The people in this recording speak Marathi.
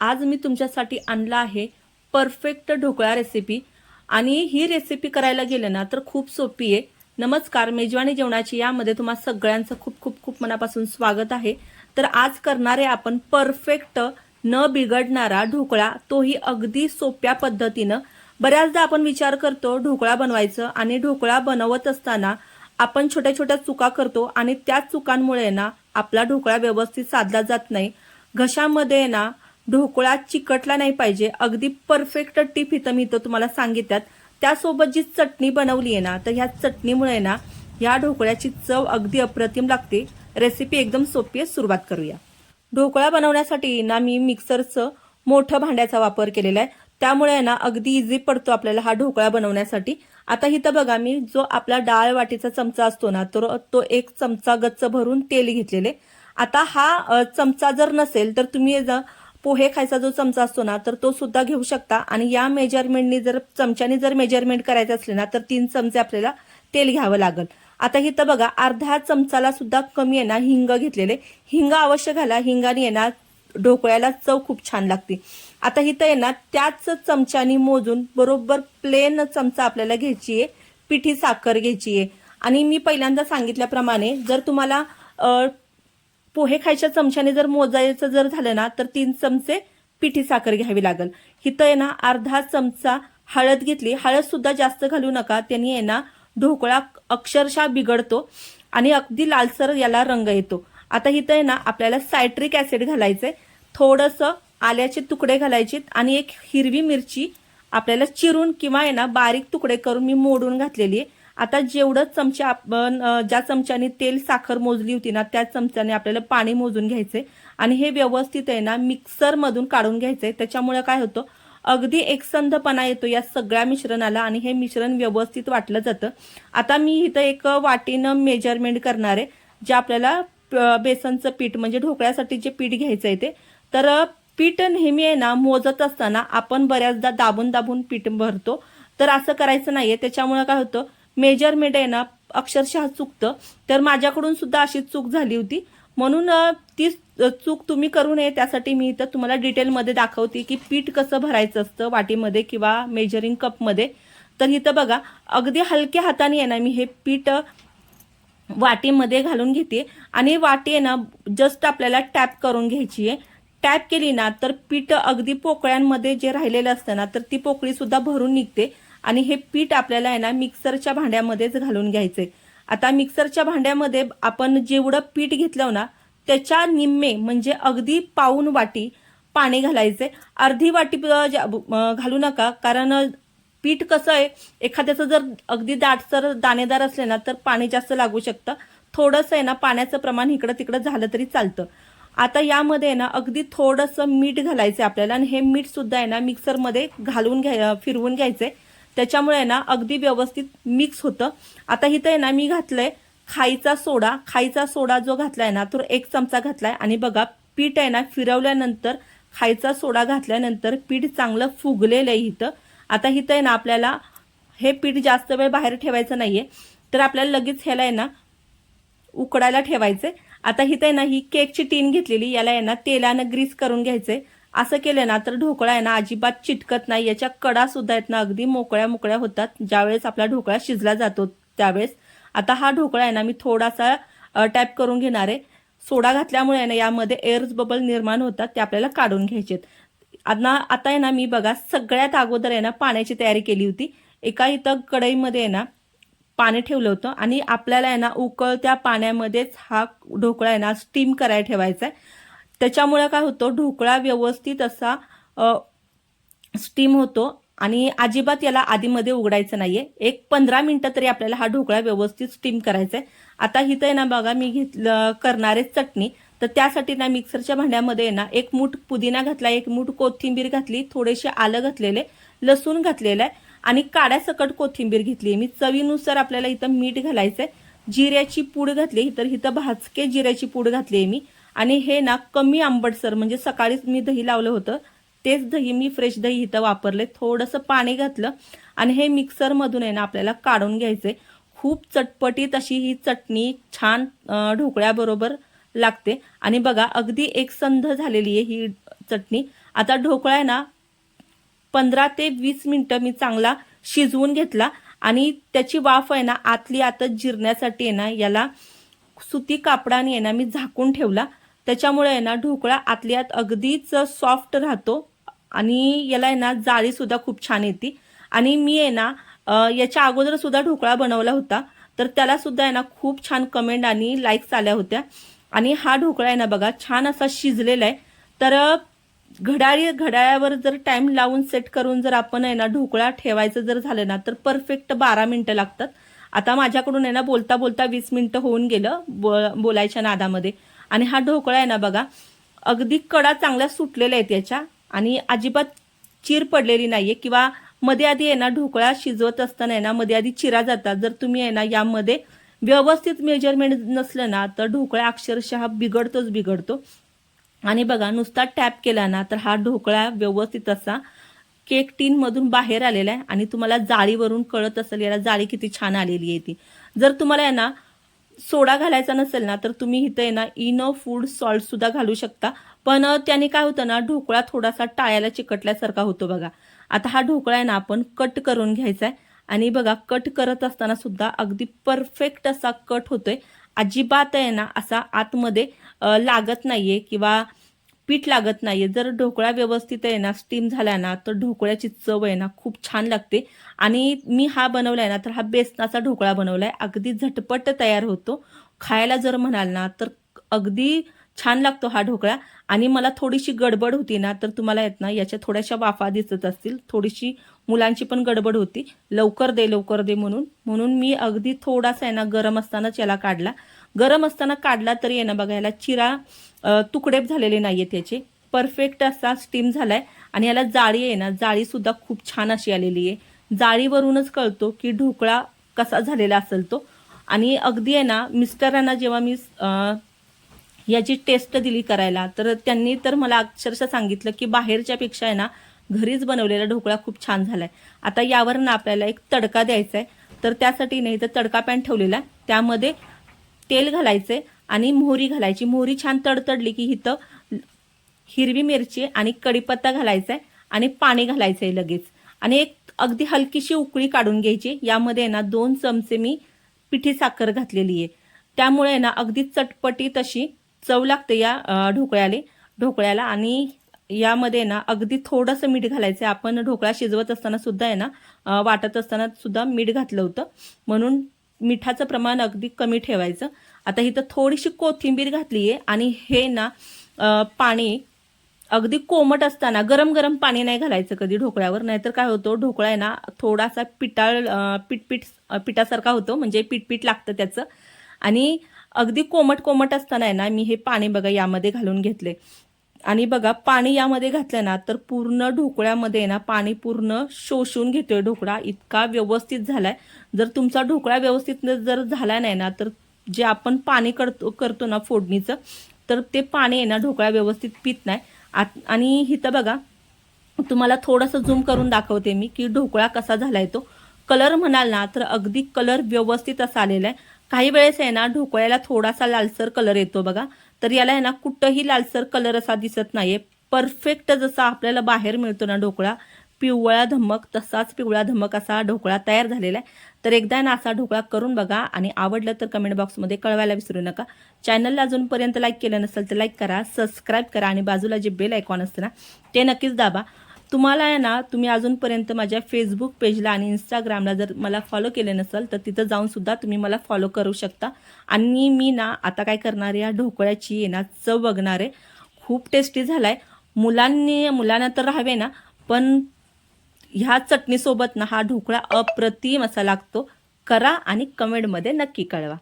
आज मी तुमच्यासाठी आणला आहे परफेक्ट ढोकळा रेसिपी आणि ही रेसिपी करायला गेलं ना तर खूप सोपी आहे. नमस्कार मेजवानी जेवणाची यामध्ये तुम्हा सगळ्यांचं खूप खूप खूप मनापासून स्वागत आहे. तर आज करणारे आपण परफेक्ट न बिघडणारा ढोकळा. तोही अगदी सोप्या पद्धतीनं. बऱ्याचदा आपण विचार करतो ढोकळा बनवायचं आणि ढोकळा बनवत असताना आपण छोट्या छोट्या चुका करतो आणि त्या चुकांमुळे ना आपला ढोकळा व्यवस्थित साधला जात नाही. घशामध्ये ना ढोकळा चिकटला नाही पाहिजे. अगदी परफेक्ट टीप इथं मी इथं तुम्हाला सांगितल्यात. त्यासोबत जी चटणी बनवली आहे ना तर ह्या चटणीमुळे ना ह्या ढोकळ्याची चव अगदी अप्रतिम लागते. रेसिपी एकदम सोपी आहे सुरुवात करूया. ढोकळा बनवण्यासाठी ना मी मिक्सरचं मोठं भांड्याचा वापर केलेला आहे. त्यामुळे ना अगदी इझी पडतो आपल्याला हा ढोकळा बनवण्यासाठी. आता इथं बघा मी जो आपला डाळ वाटीचा चमचा असतो ना तर तो एक चमचा गच्च भरून तेल घेतलेले आता हा चमचा जर नसेल तर तुम्ही पोहे खायचा जो चमचा असतो ना तर तो सुद्धा घेऊ शकता. आणि या मेजरमेंटनी जर चमच्याने जर मेजरमेंट करायचं असले ना तर तीन चमचे आपल्याला तेल घ्यावं लागेल. आता इथं बघा अर्ध्या चमचाला सुद्धा कमी आहे ना हिंग घेतलेले. हिंग अवश्य घाला हिंगाने आहे ना ढोकळ्याला चव खूप छान लागते. आता इथं आहे ना त्याच चमच्यानी मोजून बरोबर प्लेन चमचा आपल्याला घ्यायची आहे पिठी साखर घ्यायची आहे. आणि मी पहिल्यांदा सांगितल्याप्रमाणे जर तुम्हाला पोहे खायच्या चमच्याने जर मोजायचं जर झालं ना तर तीन चमचे पिठी साखर घ्यावी लागल. इथं आहे ना अर्धा चमचा हळद घेतली. हळद सुद्धा जास्त घालू नका. त्यांनी आहे ना ढोकळा अक्षरशः बिघडतो आणि अगदी लालसर याला रंग येतो. आता इथं आहे ना आपल्याला सायट्रिक ऍसिड घालायचंय. थोडंसं आल्याचे तुकडे घालायचे आणि एक हिरवी मिरची आपल्याला चिरून किंवा आहे ना बारीक तुकडे करून मी मोडून घातलेली आहे. आता जेवढं चमचे आपण ज्या चमच्याने तेल साखर मोजली होती ना त्या चमच्याने आपल्याला पाणी मोजून घ्यायचंय आणि हे व्यवस्थित आहे ना मिक्सरमधून काढून घ्यायचंय त्याच्यामुळे काय होतं अगदी एकसंधपणा येतो या सगळ्या मिश्रणाला आणि हे मिश्रण व्यवस्थित वाटलं जातं. आता मी इथं एक वाटीनं मेजरमेंट करणार आहे जे आपल्याला प- बेसनचं पीठ म्हणजे ढोकळ्यासाठी जे पीठ घ्यायचं आहे ते. तर पीठ नेहमी आहे ना मोजत असताना आपण बऱ्याचदा दाबून दाबून पीठ भरतो. तर असं करायचं नाहीये. त्याच्यामुळे काय होतं मेजरमेंट आहे ना अक्षरशः चुकतं. तर माझ्याकडून सुद्धा अशी चूक झाली होती. म्हणून ती चूक तुम्ही करू नये त्यासाठी मी इथं तुम्हाला डिटेलमध्ये दाखवते की पीठ कसं भरायचं असतं वाटीमध्ये किंवा मेजरिंग कपमध्ये. तर इथं बघा अगदी हलक्या हाताने आहे ना मी हे पीठ वाटीमध्ये घालून घेते. आणि वाटी आहे ना जस्ट आपल्याला टॅप करून घ्यायची आहे. टॅप केली ना तर पीठ अगदी पोकळ्यांमध्ये जे राहिलेलं असतं ना तर ती पोकळी सुद्धा भरून निघते. आणि हे पीठ आपल्याला आहे ना मिक्सरच्या भांड्यामध्येच घालून घ्यायचे. आता मिक्सरच्या भांड्यामध्ये आपण जेवढं पीठ घेतलं ना त्याच्या निम्मे म्हणजे अगदी पाऊन वाटी पाणी घालायचे. अर्धी वाटी जा- घालू नका कारण पीठ कसं आहे एखाद्याचं जर अगदी दाटसर दाणेदार असले ना तर पाणी जास्त लागू शकतं. थोडंसं आहे ना पाण्याचं प्रमाण इकडं तिकडं झालं तरी चालतं. आता यामध्ये आहे ना अगदी थोडंसं मीठ घालायचं आपल्याला आणि हे मीठ सुद्धा आहे ना मिक्सरमध्ये घालून घ्या फिरवून घ्यायचे. त्याच्यामुळे आहे ना अगदी व्यवस्थित मिक्स होतं. आता इथं आहे ना मी घातलंय खायचा सोडा. खायचा सोडा जो घातलाय ना तो एक चमचा घातलाय. आणि बघा पीठ आहे ना फिरवल्यानंतर खायचा सोडा घातल्यानंतर पीठ चांगलं फुगलेलं आहे इथं. आता इथं आहे ना आपल्याला हे पीठ जास्त वेळ बाहेर ठेवायचं नाहीये. तर आपल्याला लगेच ह्याला आहे ना उकडायला ठेवायचे आता इथं आहे ना ही केकची टीन घेतलेली याला आहे ना तेलानं ग्रीस करून घ्यायचंय. असं केलं ना तर ढोकळा आहे ना अजिबात चिटकत नाही. याच्या कडा सुद्धा आहेत ना अगदी मोकळ्या मोकळ्या होतात. ज्यावेळेस आपला ढोकळा शिजला जातो त्यावेळेस. आता हा ढोकळा आहे ना मी थोडासा टॅप करून घेणार आहे. सोडा घातल्यामुळे आहे ना यामध्ये एअर्स बबल निर्माण होतात ते आपल्याला काढून घ्यायचेत आता आता आहे ना मी बघा सगळ्यात अगोदर आहे ना पाण्याची तयारी केली होती. एका इथं कढईमध्ये आहे ना पाणी ठेवलं होतं. आणि आपल्याला आहे ना उकळत्या पाण्यामध्येच हा ढोकळा आहे ना स्टीम करायला ठेवायचा आहे. त्याच्यामुळे काय होतं ढोकळा व्यवस्थित असा स्टीम होतो आणि अजिबात याला आधीमध्ये उघडायचं नाहीये. एक पंधरा मिनिटं तरी आपल्याला हा ढोकळा व्यवस्थित स्टीम करायचा आहे आता इथं आहे ना बघा मी घेतलं करणारे चटणी. तर त्यासाठी ना मिक्सरच्या भांड्यामध्ये आहे ना एक मूठ पुदिना घातला एक मूठ कोथिंबीर घातली थोडेसे आलं घातलेले लसूण घातलेलं आहे आणि काड्यासकट कोथिंबीर घेतली मी चवीनुसार आपल्याला इथं मीठ घालायचंय. जिऱ्याची पूड घातली तर इथं भाजके जिऱ्याची पूड घातली आहे मी. आणि हे ना कमी आंबटसर म्हणजे सकाळीच मी दही लावलं होतं तेच दही मी फ्रेश दही इथं वापरले थोडंसं पाणी घातलं आणि हे मिक्सरमधून आहे ना आपल्याला काढून घ्यायचे. खूप चटपटीत अशी ही चटणी छान ढोकळ्याबरोबर लागते. आणि बघा अगदी एकसंध झालेली आहे ही चटणी. आता ढोकळा आहे ना पंधरा ते वीस मिनटं मी चांगला शिजवून घेतला आणि त्याची वाफ आहे ना आतली आतच जिरण्यासाठी आहे ना याला सुती कापडाने आहे ना मी झाकून ठेवला. त्याच्यामुळे आहे ना ढोकळा आतल्यात अगदीच सॉफ्ट राहतो आणि याला आहे ना जाळी सुद्धा खूप छान येते. आणि मी आहे ना याच्या अगोदर सुद्धा ढोकळा बनवला होता. तर त्याला सुद्धा आहे ना खूप छान कमेंट आणि लाईक्स आल्या होत्या. आणि हा ढोकळा आहे ना बघा छान असा शिजलेला आहे. तर घड्याळी घड्याळावर जर टाइम लावून सेट करून जर आपण आहे ना ढोकळा ठेवायचं जर झालं ना तर परफेक्ट बारा मिनिटं लागतात. आता माझ्याकडून आहे ना बोलता बोलता वीस मिनिटं होऊन गेलं बो बोलायच्या नादामध्ये. आणि हा ढोकळा आहे ना बघा अगदी कडा चांगल्या सुटलेल्या आहेत याच्या आणि अजिबात चीर पडलेली नाहीये किंवा मध्ये आधी आहे ना ढोकळा शिजवत असताना आहे ना मध्ये आधी चिरा जातात. जर तुम्ही आहे ना यामध्ये व्यवस्थित मेजरमेंट नसलं ना तर ढोकळा अक्षरशः बिघडतोच बिघडतो. आणि बघा नुसता टॅप केला ना तर हा ढोकळा व्यवस्थित असा केक टीन मधून बाहेर आलेला आहे आणि तुम्हाला जाळीवरून कळत असेल याला जाळी किती छान आलेली आहे ती. जर तुम्हाला आहे ना सोडा घालायचा नसेल ना तर तुम्ही इथं आहे ना इनो फूड सॉल्ट सुद्धा घालू शकता. पण त्याने काय होतं ना ढोकळा थोडासा टाळ्याला चिकटल्यासारखा होतो बघा. आता हा ढोकळा आहे ना आपण कट करून घ्यायचा आहे आणि बघा कट करत असताना सुद्धा अगदी परफेक्ट असा कट होतोय. अजिबात आहे ना असा आतमध्ये लागत नाहीये किंवा पीठ लागत नाही जर ढोकळा व्यवस्थित आहे ना स्टीम झाला ना तर ढोकळ्याची चव आहे ना खूप छान लागते. आणि मी हा बनवलाय ना तर हा बेसनाचा ढोकळा बनवलाय. अगदी झटपट तयार होतो. खायला जर म्हणाल ना तर अगदी छान लागतो हा ढोकळा. आणि मला थोडीशी गडबड होती ना तर तुम्हाला येत ना याच्या थोड्याशा वाफा दिसत असतील. थोडीशी मुलांची पण गडबड होती. लवकर दे लवकर दे म्हणून. म्हणून मी अगदी थोडासा आहे ना गरम असतानाच याला काढला. गरम असताना काढला तरी येणं ना बघा याला चिरा तुकडे झालेले नाहीये त्याचे. परफेक्ट असा स्टीम झालाय. आणि याला जाळी आहे ना जाळी सुद्धा खूप छान अशी आलेली आहे. जाळीवरूनच कळतो की ढोकळा कसा झालेला असेल तो. आणि अगदी आहे ना मिस्टरांना जेव्हा मी याची टेस्ट दिली करायला तर त्यांनी तर मला अक्षरशः सांगितलं की बाहेरच्या पेक्षा आहे ना घरीच बनवलेला ढोकळा खूप छान झालाय. आता यावर ना आपल्याला एक तडका द्यायचा आहे तर त्यासाठी नाही तर तडका पॅन ठेवलेला आहे. त्यामध्ये तेल घालायचे आणि मोहरी घालायची. मोहरी छान तडतडली की इथं हिरवी मिरची आणि कढीपत्ता घालायचा आहे आणि पाणी घालायचं आहे लगेच. आणि एक अगदी हलकीशी उकळी काढून घ्यायची. यामध्ये आहे ना दोन चमचे मी पिठी साखर घातलेली आहे. त्यामुळे आहे ना अगदी चटपटी तशी चव लागते या ढोकळ्याला. ढोकळ्याला आणि यामध्ये ना अगदी थोडंसं मीठ घालायचं आहे. आपण ढोकळा शिजवत असताना सुद्धा आहे ना वाटत असताना सुद्धा मीठ घातलं होतं. म्हणून मिठाचं प्रमाण अगदी कमी ठेवायचं. आता इथं थोडीशी कोथिंबीर घातली आहे आणि हे ना पाणी अगदी कोमट असताना गरम गरम पाणी नाही घालायचं कधी ढोकळ्यावर. नाहीतर काय होतं ढोकळा आहे ना थोडासा पिटाळ पिटपीट पिठासारखा होतो म्हणजे पिटपीट लागतं त्याचं. आणि अगदी कोमट कोमट असताना आहे ना मी हे पाणी बघा यामध्ये घालून घेतले आणि बघा पाणी यामध्ये घातलं ना तर पूर्ण ढोकळ्यामध्ये आहे ना पाणी पूर्ण शोषून घेतोय ढोकळा. इतका व्यवस्थित झालाय. जर तुमचा ढोकळा व्यवस्थित जर झाला नाही ना तर जे आपण पाणी करतो करतो ना फोडणीचं तर ते पाणी आहे ना ढोकळा व्यवस्थित पित नाही. आत- आणि इथं बघा तुम्हाला थोडंसं झूम करून दाखवते मी की ढोकळा कसा झालाय तो. कलर म्हणाल ना तर अगदी कलर व्यवस्थित असा आलेला आहे. काही वेळेस आहे ना ढोकळ्याला थोडासा लालसर कलर येतो बघा. तर याला आहे ना कुठंही लालसर कलर असा दिसत नाहीये. परफेक्ट जसा आपल्याला बाहेर मिळतो ना ढोकळा पिवळा धमक तसाच पिवळा धमक असा ढोकळा तयार झालेला आहे. तर एकदा ना असा ढोकळा करून बघा आणि आवडलं तर कमेंट बॉक्समध्ये कळवायला विसरू नका. चॅनलला अजूनपर्यंत लाईक केलं नसेल तर लाईक करा सबस्क्राईब करा आणि बाजूला जे बेल आयकॉन असतं ना ते नक्कीच दाबा. तुम्हाला आहे ना तुम्ही अजूनपर्यंत माझ्या फेसबुक पेजला आणि इंस्टाग्रामला जर मला फॉलो केले नसेल तर तिथं जाऊनसुद्धा तुम्ही मला फॉलो करू शकता. आणि मी ना आता काय करणार आहे या ढोकळ्याची ना चव बघणार आहे. खूप टेस्टी झाला आहे मुलांनी मुलांना तर राहावे ना पण ह्या चटणीसोबत ना हा ढोकळा अप्रतिम असा लागतो. करा आणि कमेंटमध्ये नक्की कळवा.